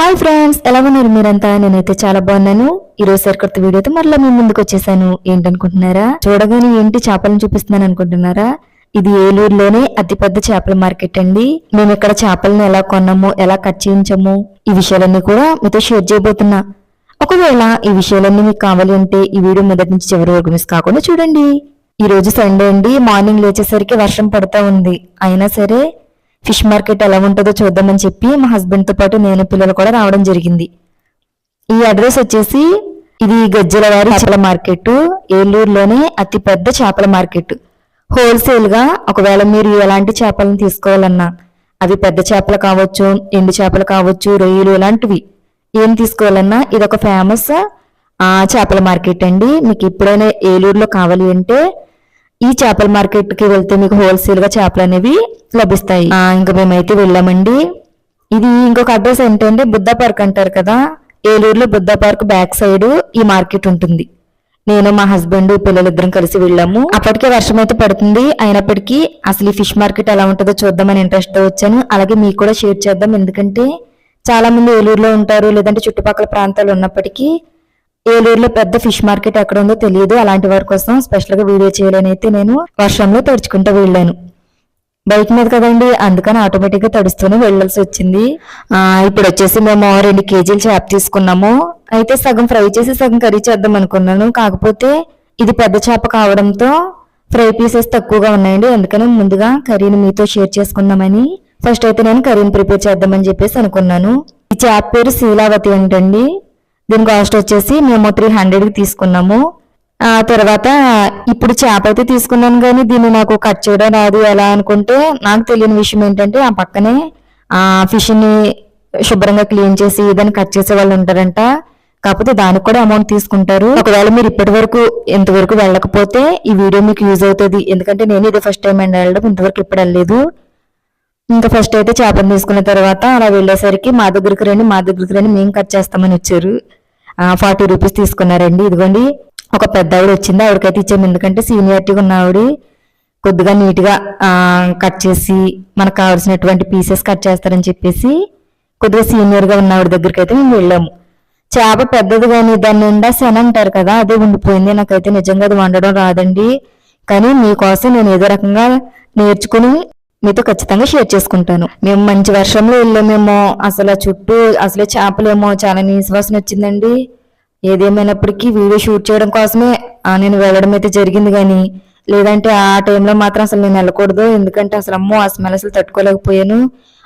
Hi friends ఎలా ఉన్నారు మీరంతా? నేనైతే చాలా బాగున్నాను. ఈరోజు సరికొత్త వీడియోతో మరలా మేము ముందుకు వచ్చేసాను. ఏంటనుకుంటున్నారా? చూడగానే ఏంటి చేపలను చూపిస్తున్నాను అనుకుంటున్నారా? ఇది ఏలూరులోనే అతిపెద్ద చేపల మార్కెట్ అండి. మేము ఇక్కడ చేపలను ఎలా కొన్నాము ఎలా కట్ చేయించాము ఈ విషయాలన్నీ కూడా మీతో షేర్ చేయబోతున్నా. ఒకవేళ ఈ విషయాలన్నీ మీకు కావాలి అంటే ఈ వీడియో మొదటి నుంచి చివరి వరకు మిస్ కాకుండా చూడండి. ఈ రోజు సండే అండి. మార్నింగ్ లేచేసరికి వర్షం పడుతూ ఉంది. అయినా సరే ఫిష్ మార్కెట్ ఎలా ఉంటుందో చూద్దామని చెప్పి మా హస్బెండ్తో పాటు నేను పిల్లలు కూడా రావడం జరిగింది. ఈ అడ్రస్ వచ్చేసి ఇది గజ్జలవారి చేపల మార్కెట్ ఏలూరులోనే అతి పెద్ద చేపల మార్కెట్. హోల్సేల్గా ఒకవేళ మీరు ఎలాంటి చేపలను తీసుకోవాలన్నా అవి పెద్ద చేపలు కావచ్చు ఎండు చేపలు కావచ్చు రొయ్యలు ఇలాంటివి ఏం తీసుకోవాలన్నా ఇది ఒక ఫేమస్ చేపల మార్కెట్ అండి. మీకు ఎప్పుడైనా ఏలూరులో కావాలి అంటే ఈ చేపల మార్కెట్కి వెళ్తే మీకు హోల్సేల్గా చేపలు అనేవి లభిస్తాయి. ఇంకా మేమైతే వెళ్ళామండి. ఇది ఇంకొక అడ్రస్ ఏంటంటే బుద్ధ పార్క్ అంటారు కదా ఏలూరులో బుద్ధ పార్క్ బ్యాక్ సైడ్ ఈ మార్కెట్ ఉంటుంది. నేను మా హస్బెండ్ పిల్లలిద్దరం కలిసి వెళ్ళాము. అప్పటికే వర్షం అయితే పడుతుంది. అయినప్పటికీ అసలు ఈ ఫిష్ మార్కెట్ ఎలా ఉంటుందో చూద్దామని ఇంట్రెస్ట్ వచ్చాను. అలాగే మీకు కూడా షేర్ చేద్దాం. ఎందుకంటే చాలా మంది ఏలూరులో ఉంటారు లేదంటే చుట్టుపక్కల ప్రాంతాలు ఉన్నప్పటికీ ఏలూరులో పెద్ద ఫిష్ మార్కెట్ ఎక్కడ ఉందో తెలియదు. అలాంటి వారి కోసం స్పెషల్గా వీడియో చేయాలని అయితే నేను వర్షంలో తడుచుకుంటూ వెళ్ళాను. బైక్ మీద కదండి అందుకని ఆటోమేటిక్గా తడుస్తూనే వెళ్ళాల్సి వచ్చింది. ఇప్పుడు వచ్చేసి మేము రెండు కేజీలు చేప తీసుకున్నాము. అయితే సగం ఫ్రై చేసి సగం కర్రీ చేద్దాం అనుకున్నాను. కాకపోతే ఇది పెద్ద చేప కావడంతో ఫ్రై పీసెస్ తక్కువగా ఉన్నాయండి. అందుకని ముందుగా కర్రీని మీతో షేర్ చేసుకుందామని. ఫస్ట్ అయితే నేను కర్రీని ప్రిపేర్ చేద్దామని చెప్పేసి అనుకున్నాను. ఈ చేప పేరు శీలావతి ఏంటండి దీని కాస్ట్ వచ్చేసి మేము త్రీ హండ్రెడ్కి తీసుకున్నాము. ఆ తర్వాత ఇప్పుడు చేప అయితే తీసుకున్నాను కానీ దీన్ని నాకు కట్ చేయడం రాదు ఎలా అనుకుంటే నాకు తెలియని విషయం ఏంటంటే ఆ పక్కనే ఆ ఫిష్ని శుభ్రంగా క్లీన్ చేసి దాన్ని కట్ చేసే వాళ్ళు ఉంటారంట. కాకపోతే దానికి కూడా అమౌంట్ తీసుకుంటారు. ఒకవేళ మీరు ఇప్పటి వరకు ఇంతవరకు వెళ్ళకపోతే ఈ వీడియో మీకు యూజ్ అవుతుంది. ఎందుకంటే నేను ఇది ఫస్ట్ టైం అండ్ వెళ్ళడం ఇంతవరకు ఇప్పుడు వెళ్ళలేదు. ఇంకా ఫస్ట్ అయితే చేపను తీసుకున్న తర్వాత అలా వెళ్ళేసరికి మా దగ్గరికి రండి మా దగ్గరికి రండి మేము కట్ చేస్తామని వచ్చారు ఫార్టీ రూపీస్ తీసుకున్నారండి. ఇదిగోండి ఒక పెద్ద ఆవిడ వచ్చింది. ఆవిడకైతే ఇచ్చాము. ఎందుకంటే సీనియారిటీగా ఉన్న ఆవిడ కొద్దిగా నీట్గా కట్ చేసి మనకు కావాల్సినటువంటి పీసెస్ కట్ చేస్తారని చెప్పేసి కొద్దిగా సీనియర్గా ఉన్న ఆవిడ దగ్గరికి అయితే మేము వెళ్ళాము. చేప పెద్దది కానీ దాని నిండా శన అంటారు కదా అదే ఉండిపోయింది. నాకైతే నిజంగా అది వండడం రాదండి. కానీ మీకోసం నేను ఏదో రకంగా నేర్చుకుని మీతో ఖచ్చితంగా షేర్ చేసుకుంటాను. మేము మంచి వర్షంలో వెళ్ళామేమో అసలు చుట్టూ అసలే చేపలేమో చాలా నీసువాసన వచ్చిందండి. ఏదేమైనప్పటికీ వీడియో షూట్ చేయడం కోసమే నేను వెళ్ళడం అయితే జరిగింది కానీ లేదంటే ఆ టైంలో మాత్రం అసలు నేను వెళ్ళకూడదు. ఎందుకంటే అసలు అమ్మో ఆ స్మెల్ అసలు తట్టుకోలేకపోయాను.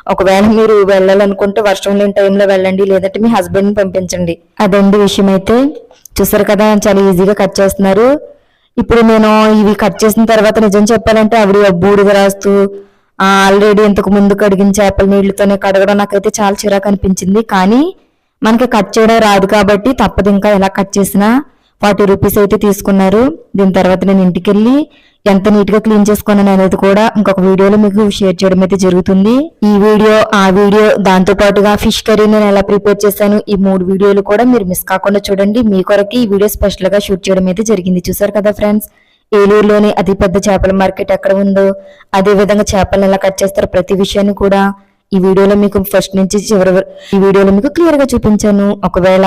ఒకవేళ మీరు వెళ్ళాలనుకుంటే వర్షం లేని టైంలో వెళ్ళండి లేదంటే మీ హస్బెండ్ని పంపించండి. అదండి విషయం అయితే. చూసారు కదా చాలా ఈజీగా కట్ చేస్తున్నారు. ఇప్పుడు నేను ఇవి కట్ చేసిన తర్వాత నిజం చెప్పాలంటే ఆవిడ బూడిద రాస్తూ ఆల్రెడీ ఇంతకు ముందు కడిగిన చేపల నీళ్ళతోనే కడగడం నాకైతే చాలా చిరాకు అనిపించింది. కానీ మనకి కట్ చేయడం రాదు కాబట్టి తప్పదు ఇంకా ఎలా కట్ చేసినా ఫార్టీ రూపీస్ అయితే తీసుకున్నారు. దీని తర్వాత నేను ఇంటికి వెళ్ళి ఎంత నీట్గా క్లీన్ చేసుకున్నాను అనేది కూడా ఇంకొక వీడియోలో మీకు షేర్ చేయడం అయితే జరుగుతుంది. ఈ వీడియో ఆ వీడియో దాంతో పాటుగా ఫిష్ కర్రీ నేను ఎలా ప్రిపేర్ చేశాను ఈ మూడు వీడియోలు కూడా మీరు మిస్ కాకుండా చూడండి. మీ కొరకు ఈ వీడియో స్పెషల్గా షూట్ చేయడం అయితే జరిగింది. చూసారు కదా ఫ్రెండ్స్ ఏలూరులోని అతిపెద్ద చేపల మార్కెట్ ఎక్కడ ఉందో అదే విధంగా చేపలను ఎలా కట్ చేస్తారో ప్రతి విషయాన్ని కూడా ఈ వీడియోలో మీకు ఫస్ట్ నుంచి చివరి ఈ వీడియోలో మీకు క్లియర్గా చూపించాను. ఒకవేళ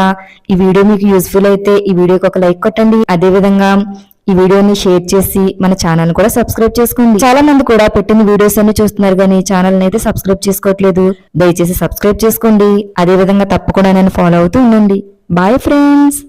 ఈ వీడియో మీకు యూస్ఫుల్ అయితే ఈ వీడియోకి ఒక లైక్ కొట్టండి. అదే విధంగా ఈ వీడియోని షేర్ చేసి మన ఛానల్ కూడా సబ్స్క్రైబ్ చేసుకోండి. చాలా మంది కూడా పెట్టిన వీడియోస్ అన్ని చూస్తున్నారు కానీ ఛానల్ అయితే సబ్స్క్రైబ్ చేసుకోవట్లేదు. దయచేసి సబ్స్క్రైబ్ చేసుకోండి. అదే విధంగా తప్పకుండా నేను ఫాలో అవుతూ ఉండండి. Bye friends